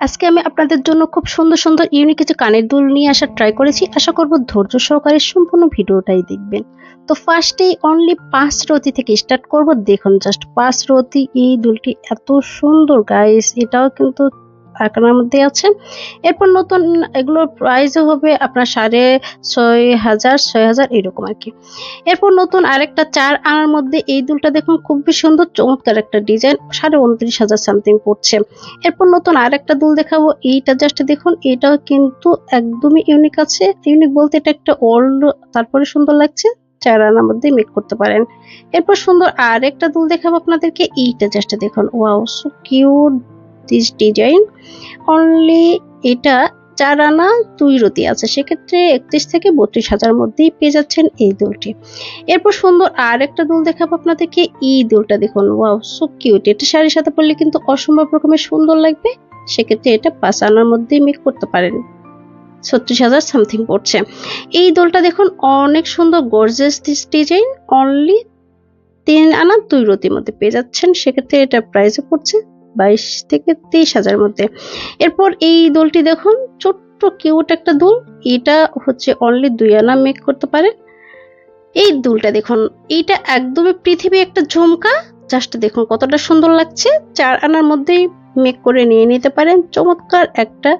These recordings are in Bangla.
আজকে আমি আপনাদের জন্য খুব সুন্দর সুন্দর ইউনিক কিছু কানের দুল নিয়ে আসার ট্রাই করেছি। আশা করব ধৈর্য সহকারে সম্পূর্ণ ভিডিওটাই দেখবেন। তো ফার্স্টেই অনলি পাঁচ রতি থেকে স্টার্ট করব। দেখুন জাস্ট পাঁচ রতি, এই দুলটি এত সুন্দর গাইস এটাও কিন্তু আকারের মধ্যে আছে। এরপর নতুন এগুলোর প্রাইসও হবে আপনার সাড়ে ছয় হাজার ছয় হাজার এরকম আর কি। এরপর নতুন আরেকটা চার আনার মধ্যে এই দুলটা দেখুন খুবই সুন্দর, চমৎকার একটা ডিজাইন সাড়ে উনত্রিশ হাজার সামথিং পড়ছে। এরপর নতুন আরেকটা দুল দেখাবো, এইটা জাস্ট দেখুন, এটাও কিন্তু একদমই ইউনিক আছে। ইউনিক বলতে এটা একটা ওল্ড তারপরে সুন্দর লাগছে, চার আনার মধ্যে মেক করতে পারেন। এরপর সুন্দর আর একটা দুল দেখাবো আপনাদেরকে, এইটা জাস্ট দেখুন wow so cute this design only এটা চার আনা দুই রতি আছে। সেক্ষেত্রে একত্রিশ থেকে বত্রিশ হাজার মধ্যেই পেয়ে যাচ্ছেন এই দুলটি। এরপর সুন্দর আর একটা দুল দেখাবো আপনাদেরকে। এই দুলটা দেখুন ওয়াও সো কিউট এটা শাড়ির সাথে পরলে কিন্তু অসম্ভব রকমের সুন্দর লাগবে। সেক্ষেত্রে এটা পাঁচ আনার মধ্যেই মেক করতে পারেন। ছত্রিশ হাজার সামথিং পড়ছে। এই দোলটা দেখুন, অনেক সুন্দর গর্জেস ডিজাইন অনলি তিন আনা দুই রতির মধ্যে পেয়ে যাচ্ছেন। সেক্ষেত্রে এটা প্রাইসও পড়ছে। বাইশ থেকে তেইশ হাজার মধ্যে। এরপর এই দোলটি দেখুন, ছোট্ট কিউট একটা দোল। এটা হচ্ছে অনলি দুই আনা মেক করতে পারেন। এই দুলটা দেখুন, এইটা একদমই পৃথিবী একটা ঝুমকা। জাস্ট দেখুন কতটা সুন্দর লাগছে। চার আনার মধ্যেই মেক করে নিয়ে নিতে পারেন। চমৎকার একটা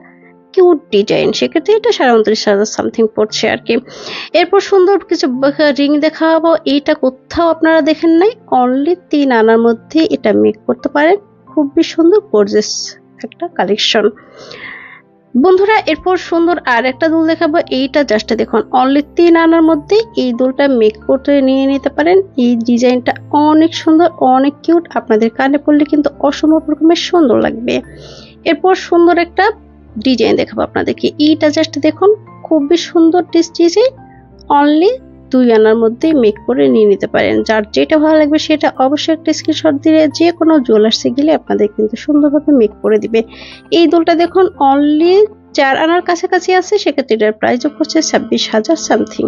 কিউট ডিজাইন। সেক্ষেত্রে এটা সাড়ে উনত্রিশ হাজার সামথিং পড়ছে আর কি। এরপর সুন্দর কিছু রিং দেখাবো। এইটা কোথাও আপনারা দেখেন নাই। অনলি তিন আনার মধ্যে এটা মেক করতে পারেন। খুবই সুন্দর গর্জেস একটা কালেকশন বন্ধুরা, এরপর সুন্দর আর একটা দুল দেখাবো। এইটা জাস্ট দেখুন অনলি তিন আনার মধ্যে এই দুলটা মেক করতে নিয়ে নিতে পারেন। এই ডিজাইনটা অনেক সুন্দর, অনেক কিউট আপনাদের কানে পড়লে কিন্তু অসম্ভব রকমের সুন্দর লাগবে। এরপর সুন্দর একটা ডিজাইন দেখাবো আপনাদেরকে। এইটা জাস্ট দেখুন, খুবই সুন্দর ডিজাইন অনলি দুই আনার মধ্যেই মেক করে নিয়ে নিতে পারেন। যার যেটা ভালো লাগবে সেটা অবশ্যই একটা স্ক্রিনশট দিলে যে কোনো জুয়েলার্সে গেলে আপনাদের কিন্তু সুন্দরভাবে মেক করে দিবে। এই দুলটা দেখুন অনলি চার আনার কাছাকাছি আছে, সেক্ষেত্রে এটার প্রাইসও পড়ছে ছাব্বিশ হাজার সামথিং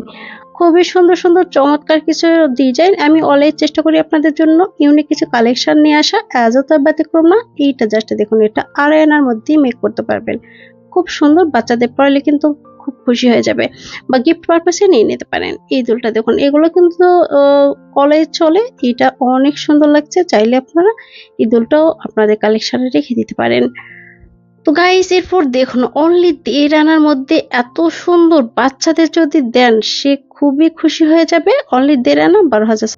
খুবই সুন্দর সুন্দর, চমৎকার কিছু ডিজাইন আমি অলওয়েজ চেষ্টা করি আপনাদের জন্য ইউনিক কিছু কালেকশন নিয়ে আসা। আজও তার ব্যতিক্রম না, এইটা জাস্ট দেখুন, এটা আড়াই আনার মধ্যেই মেক করতে পারবেন। খুব সুন্দর, বাচ্চাদের পড়ালে কিন্তু খুব খুশি হয়ে যাবে বা গিফট পারপাসে নিয়ে নিতে পারেন। এই দুলটা দেখুন, এগুলো কিন্তু কলেজ চলে, এটা অনেক সুন্দর লাগছে, চাইলে আপনারা এই দুলটাও আপনাদের কালেকশনে রেখে দিতে পারেন। তো গাইস এরপর দেখুন অনলি দেড় আনার মধ্যে এত সুন্দর বাচ্চাদের যদি দেন, সে খুবই খুশি হয়ে যাবে। অনলি দেড় আনা বারো হাজার